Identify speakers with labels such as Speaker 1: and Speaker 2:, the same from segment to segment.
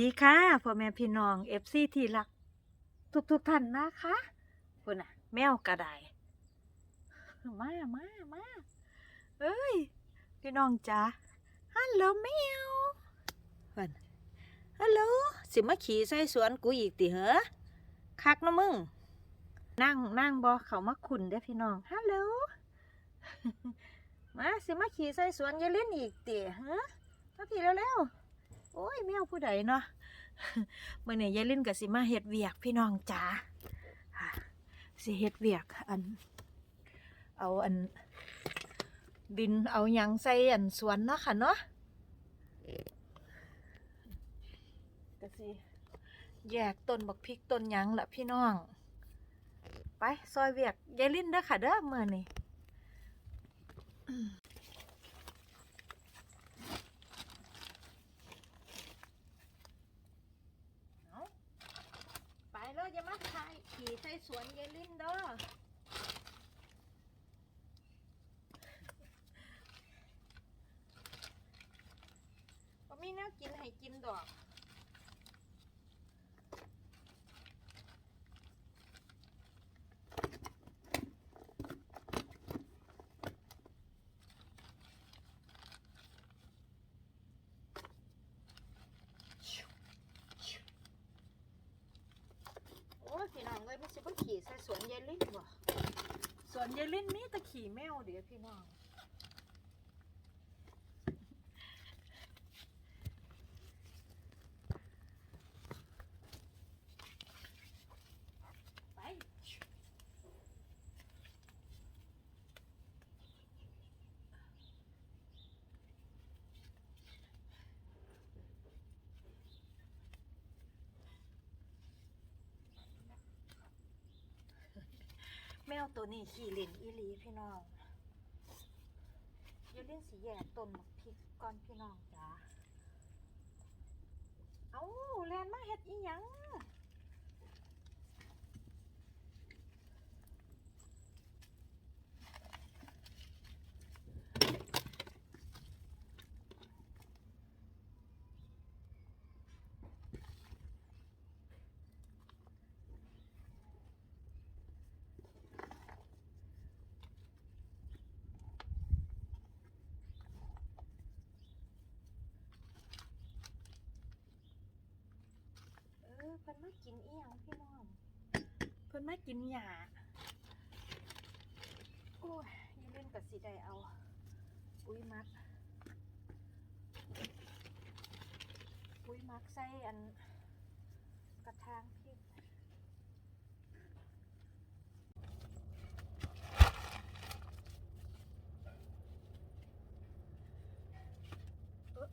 Speaker 1: ดีค่ะพ่อแม่พี่น้องเอฟซีที่รัก ทุกทุกท่านนะคะคุณน่ะ แมวกระไดมามามาเอ้ย พี่น้องจ๋าฮัลโหลแมวเพิ่นฮัลโหลสิมาขี่ใส่สวนกูอีกติเหรอคักนะมึง นั่งนั่งบอเขามาขุนเด้พี่น้องฮัลโหลมาสิมาขี่ใส่สวนยาเล่นอีกติฮะมาพี่เร็วๆ โอ้ยแมวผู้ใดเนาะเมื่อนี้ยายลินกับสิมาเฮ็ดเวียกพี่น้องจ๋าสิเฮ็ดเวียกอัน เอาอัน ดินเอายังใส่อันสวนเนาะค่ะเนาะก็สิแยกต้นบักพริกต้นยังละพี่น้อง ไปซอยเวียกยายลินเด้อค่ะเด้อเมื่อนี้อืม เอาไปเลยอย่ามาถ่าย ขี่ใส่สวนยายลินเด้อก็มีแนวกินให้กินดอก โอ้ยพี่น้องเลยไม่ ใช่ว่าขี่ใส่สวนยายลิ้นบ่สวนยายลิ้นมีตะขี่แมวเดี๋ยวพี่น้องไป แมวตัวนี้ขี่เล่นอีหลีพี่น้องยาเล่นสีแยกต้นหมกพริกก่อนพี่น้องจ้าเอาแลนมาเห็ดอีหยัง นมากินเอียงพี่น้อง เพิ่นมากินหยาโอ้ยยังเล่นกับสีใดเอาอุ้ยมักอุ้ยมักใส่อันกระทางพริกเอ้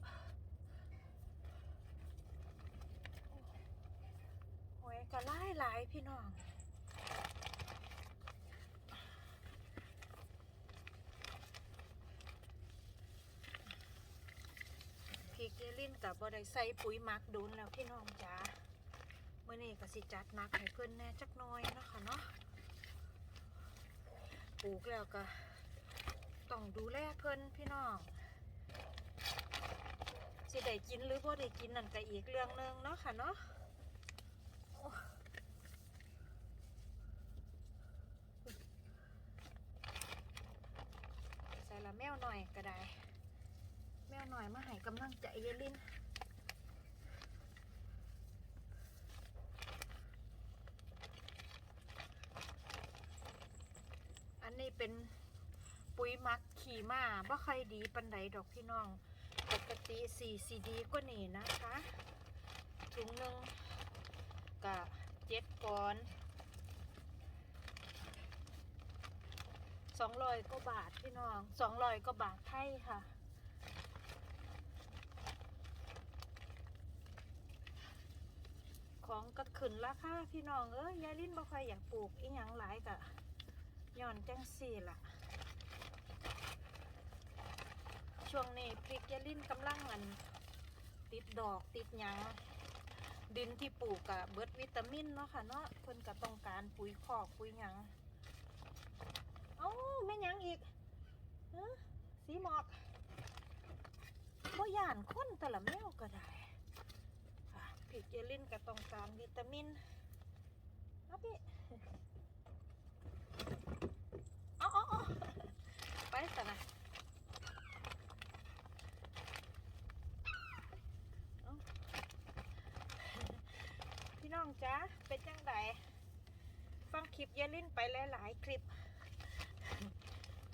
Speaker 1: อ ก็ไล่หลายพี่น้องพริกเยลินกับบ่ได้ใส่ปุ๋ยมักดูนแล้วพี่น้องจ๋าเมื่อนี้ก็สิจัดหนักให้เพิ่นแน่จักน้อยเนาะค่ะเนาะปลูกแล้วก็ต้องดูแลเพิ่นพี่น้องสิได้กินหรือบ่ได้กินนั่นก็อีกเรื่องหนึงเนาะค่ะเนาะโอ้ใส่ละ แมวหน่อยก็ได้ แมวหน่อยมาให้กำลังใจเยลินอันนี้เป็นปุ๋ยมักขี่มาบ่ค่อยดีปันใดดอกพี่น้อง ปกติสี่ซีดีกว่านี่นะคะถุงหนึ่งกะเจ็ดก้อน สองร้อยกว่าบาทพี่น้องสองร้อยกว่าบาทไทยค่ะ ของก็ขึ้นราคาพี่น้องเอ้ยยายลิ้นบ่ค่อยอยากปลูกอีหยังหลายกะย้อนจังสี่ล่ะ ช่วงนี้พริกยายลิ้นกำลังอันติดดอกติดหยังดินที่ปลูกกะเบิดวิตามินเนาะค่ะเนาะเพิ่นก็ต้องการปุ๋ยคอกปุ๋ยหยังเอ้าแม่นหยังอีกฮะสี หมอกบ่ย่านคนแต่ละแมวก็ได้ค่ะเยลินก็ต้องการวิตามินเอาพี่เอาเอาเอาไปสนะพี่น้องจ๊ะเป็นจังไดฟังคลิปเยลินไปหลาย ๆ คลิป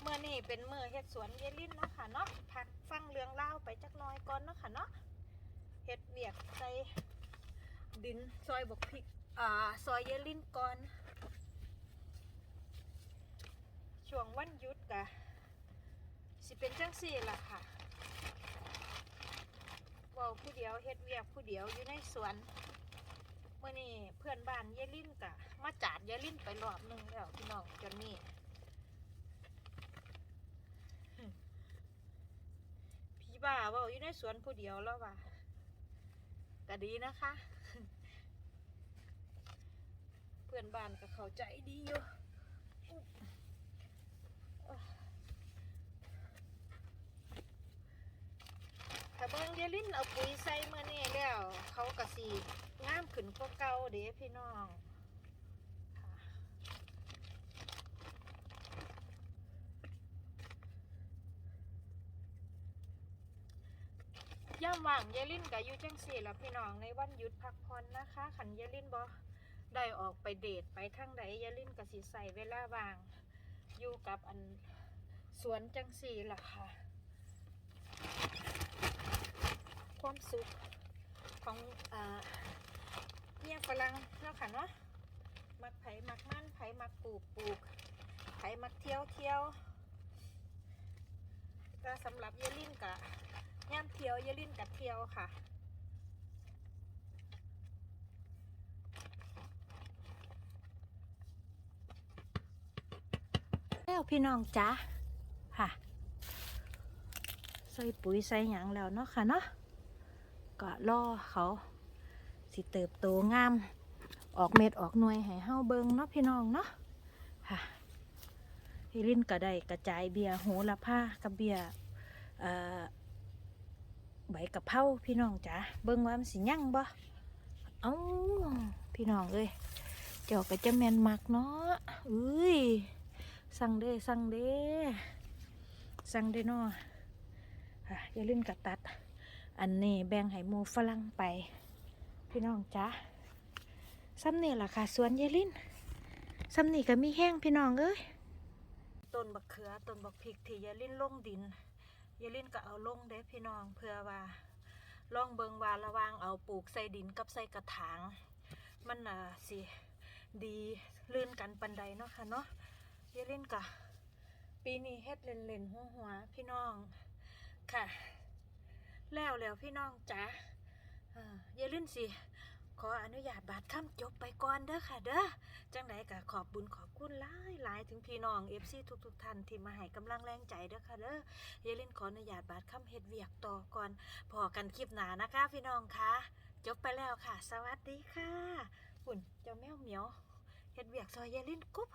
Speaker 1: มื่อนี่เป็นมือเฮ็ดสวนเยลินเนาะค่ะเนาะพักฟังเรื่องเล่าไปจักน้อยก่อนเนาะค่ะเนาะเฮ็ดเวียกใส่ดินซอยบกพริกอ่าซอยเยลินก่อน ช่วงวันหยุดกะสิเป็นจังสี่ล่ะค่ะว้าผู้เดียวเฮ็ดเวียกผู้เดียวอยู่ในสวนเมื่อนี่เพื่อนบ้านเยลินกะมาจาดเยลินไปรอบหนึงแล้วพี่น้องจนนี่ พี่าเว่าอยู่ในสวนผู้เดียวแล้วว่ะก็ดีนะคะ เพื่อนบ้านก็เข้าใจดีอยู่ถ้าเบิ่งเยลินเอาปุ๋ยใส่เมื่อนี้แล้ว เขาก็สีงามขึ้นกว่าเก่าเด้พี่น้อง ย่ามว่างยายลินกับอยู่จังสี่ละพี่น้องในวันหยุดพักผ่อนนะคะขันยายลินบอได้ออกไปเดทไปทางใดยายลินกับสิใส่เวลาว่างอยู่กับอันสวนจังสี่ละค่ะ ความสุขของอ่าเนี่ยฝรั่งเนาะค่ะเนาะมักไผ่มักมันไผ่มักปลูกปลูกไผ่มักเที่ยวเที่ยวก็สำหรับยายลินกะ ย่ามเที่ยวอยาลิ้นกับเที่ยวค่ะ แล้วพี่น้องจ้าค่ะ ใส่ปุ๋ยใส่หยังแล้วเนาะค่ะเนาะก็รอเขาสิเติบโตงาม ออกเม็ดออกหน่วยให้เฮาเบิงเนาะพี่น้องเนาะค่ะพี่ลิ้นก็ได้กระจายเบียร์โหระพากับเบียร์ ใบกะเพราพี่น้องจ๋าเบิ่งว่ามันสิยั่งบ่เอ้าพี่น้องเอ้ยเจ้าก็จะแมนมักเนาะเอ้ยสั่งเด้สั่งเด้สั่งเด้เนาะอะอย่าลืมกระตัด อันนี้แบ่งให้หมูฝรั่งไป พี่น้องจ๋าซ้ำนี่ล่ะค่ะสวนยายลินซ้ำนี่ก็มีแห้งพี่น้องเอ้ยต้นบักเขือต้นบักพริกที่ยายลินลงดิน ยายลินก็เอาลงเด้พี่น้องเพื่อว่าลองเบิงว่าระวางเอาปลูกใส่ดินกับใส่กระถาง มันน่ะสิดีลื่นกันปันใดเนาะค่ะเนาะยายลินก็ปีนี้เฮ็ดเล่นๆหัวหัวพี่น้องค่ะ แล้วแล้วพี่น้องจ๋าอ่ายายลินสิ ขออนุญาตบาดคำจบไปก่อนเด้อค่ะเด้อจังไดก็ขอบบุญขอบคุณหลายหลายถึงพี่น้องเอฟซีทุกๆท่านที่มาให้กำลังแรงใจเด้อค่ะเด้อเยลินขออนุญาตบาดคำเฮ็ดเวียกต่อก่อนพอกันคลิปหนานะคะพี่น้องคะจบไปแล้วค่ะ สวัสดีค่ะหุ่นเจ้าแมวเหมียวเฮ็ดเวียกซอยเยลินกุ๊บ